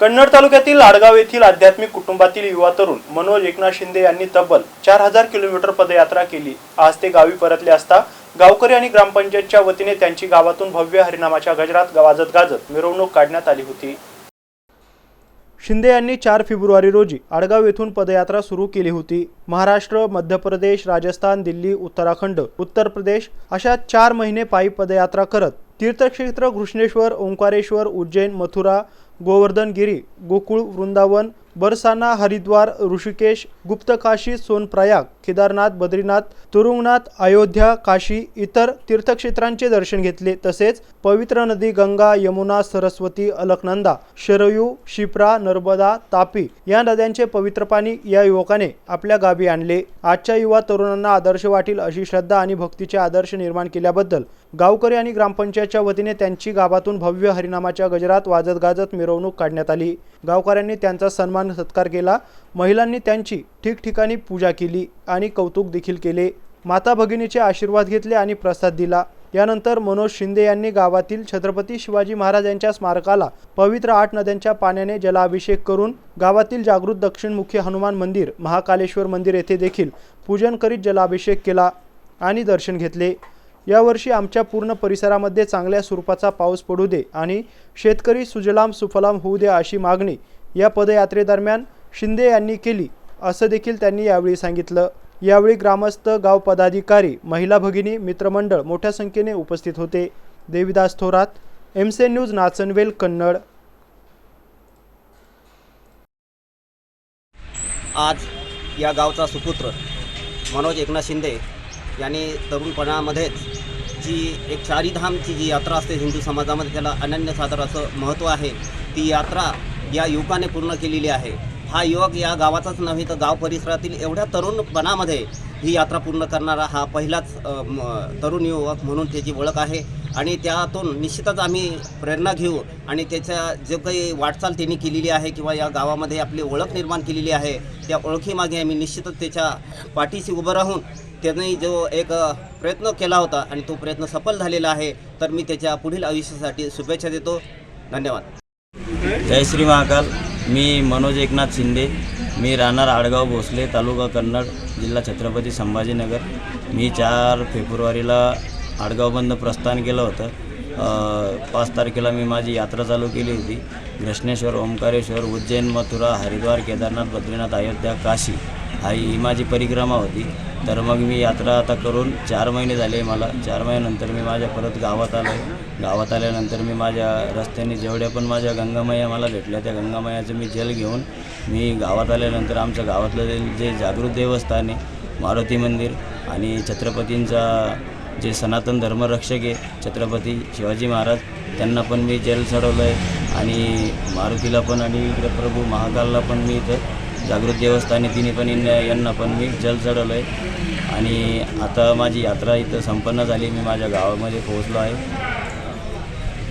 कन्नड तालुक्यातील आडगाव येथील आध्यात्मिक कुटुंबातील युवा तरुण मनोज एकनाथ शिंदे यांनी तब्बल चार हजार किलोमीटर पदयात्रा केली. आज ते गावी परतले असता गावकरी आणि ग्रामपंचायतच्या वतीने त्यांची गावातून भव्य हरिनामाच्या गजरात वाजत गाजत मिरवणूक काढण्यात आली होती. शिंदे यांनी चार फेब्रुवारी रोजी आडगाव येथून पदयात्रा सुरू केली होती. महाराष्ट्र मध्य प्रदेश राजस्थान दिल्ली उत्तराखंड उत्तर प्रदेश अशा चार महिने पायी पदयात्रा करत तीर्थक्षेत्र घृष्णेश्वर ओंकारेश्वर उज्जैन मथुरा गोवर्धनगिरी गोकुळ वृंदावन बरसाना हरिद्वार ऋषिकेश गुप्तकाशी सोनप्रयाग केदारनाथ बद्रीनाथ तुरुंगनाथ अयोध्या काशी इतर तीर्थक्षेत्रांचे दर्शन घेतले. तसेच पवित्र नदी गंगा यमुना सरस्वती अलकनंदा शरयू शिप्रा नर्मदा तापी या नद्यांचे पवित्र पाणी या युवकाने आपल्या गावी आणले. आजच्या युवा तरुणांना आदर्श वाटील अशी श्रद्धा आणि भक्तीचे आदर्श निर्माण केल्याबद्दल गावकरी आणि ग्रामपंचायतच्या वतीने त्यांची गावातून भव्य हरिनामाच्या गजरात वाजत गाजत मिरवणूक काढण्यात आली. गावकऱ्यांनी त्यांचा सन्मान सत्कार केला. महिलांनी त्यांची ठिकठिकाणी पूजा केली आणि कौतुक देखील केले. माता भगिनीचे आशीर्वाद घेतले आणि प्रसाद दिला. यानंतर मनोज शिंदे यांनी गावातील छत्रपती शिवाजी महाराज यांच्या स्मारकाला पवित्र आठ नद्यांच्या पाण्याने जलाभिषेक करून गावातील जागृत दक्षिणमुखी हनुमान मंदिर महाकालेश्वर मंदिर येथे देखील पूजन करीत जलाभिषेक केला आणि दर्शन घेतले. यावर्षी आमच्या पूर्ण परिसरामध्ये चांगल्या स्वरूपाचा पाऊस पडू दे आणि शेतकरी सुजलाम सुफलाम होऊ दे अशी मागणी या पदयात्रेदरम्यान शिंदे यांनी केली असं देखील त्यांनी यावेळी सांगितलं. यावेळी ग्रामस्थ गाव पदाधिकारी महिला भगिनी मित्रमंडळ मोठ्या संख्येने उपस्थित होते. देविदास थोरात एमसे न्यूज नाचनवेल कन्नड. आज या गावचा सुपुत्र मनोज एकनाथ शिंदे यांनी तरुणपणामध्येच जी एक चारीधामची जी यात्रा असते हिंदू समाजामध्ये त्याला अनन्यसाधारण असं महत्त्व आहे ती यात्रा या युवकाने पूर्ण केलेली आहे. हा युवक या गावाचाच नव्हे तर गाव परिसरातील एवढ्या तरुणपणामध्ये ही यात्रा पूर्ण करणारा हा पहिलाच तरुण युवक म्हणून त्याची ओळख आहे. आणि त्यातून निश्चितच आम्ही प्रेरणा घेऊ आणि त्याच्या जे काही वाटचाल त्यांनी केलेली आहे किंवा या गावामध्ये आपली ओळख निर्माण केलेली आहे त्या ओळखीमागे आम्ही निश्चितच त्याच्या पाठीशी उभं राहून त्यांनी जो एक प्रयत्न केला होता आणि तो प्रयत्न सफल झालेला आहे तर मी त्याच्या पुढील आयुष्यासाठी शुभेच्छा देतो. धन्यवाद. जय श्री महाकाल. मी मनोज एकनाथ शिंदे. मी राहणार आडगाव भोसले तालुका कन्नड जिल्हा छत्रपती संभाजीनगर. मी चार फेब्रुवारीला आडगावबंद प्रस्थान केलं होतं. पाच तारखेला मी माझी यात्रा चालू केली होती. घृष्णेश्वर ओंकारेश्वर उज्जैन मथुरा हरिद्वार केदारनाथ बद्रीनाथ अयोध्या काशी. हा ही माझी परिक्रमा होती. तर मग मी यात्रा आता करून चार महिने झाले मला. चार महिन्यानंतर मी माझ्या परत गावात आलो गावात आल्यानंतर मी माझ्या रस्त्याने जेवढ्या पण माझ्या गंगामया मला भेटल्या त्या गंगामयाचं मी जल घेऊन मी गावात आल्यानंतर आमच्या गावातलं जे जे जागृत देवस्थान आहे मारुती मंदिर आणि छत्रपतींचा जे सनातन धर्मरक्षक आहे छत्रपती शिवाजी महाराज त्यांना पण मी जल चढवलं आहे आणि मारुतीला पण आणि इकडे प्रभू महाकालला पण मी इथं जागृत देवस्थानी तिन्ही पण यांना पण मी जल चढवलं आहे आणि आता माझी यात्रा इथं संपन्न झाली. मी माझ्या गावामध्ये पोहोचलो आहे.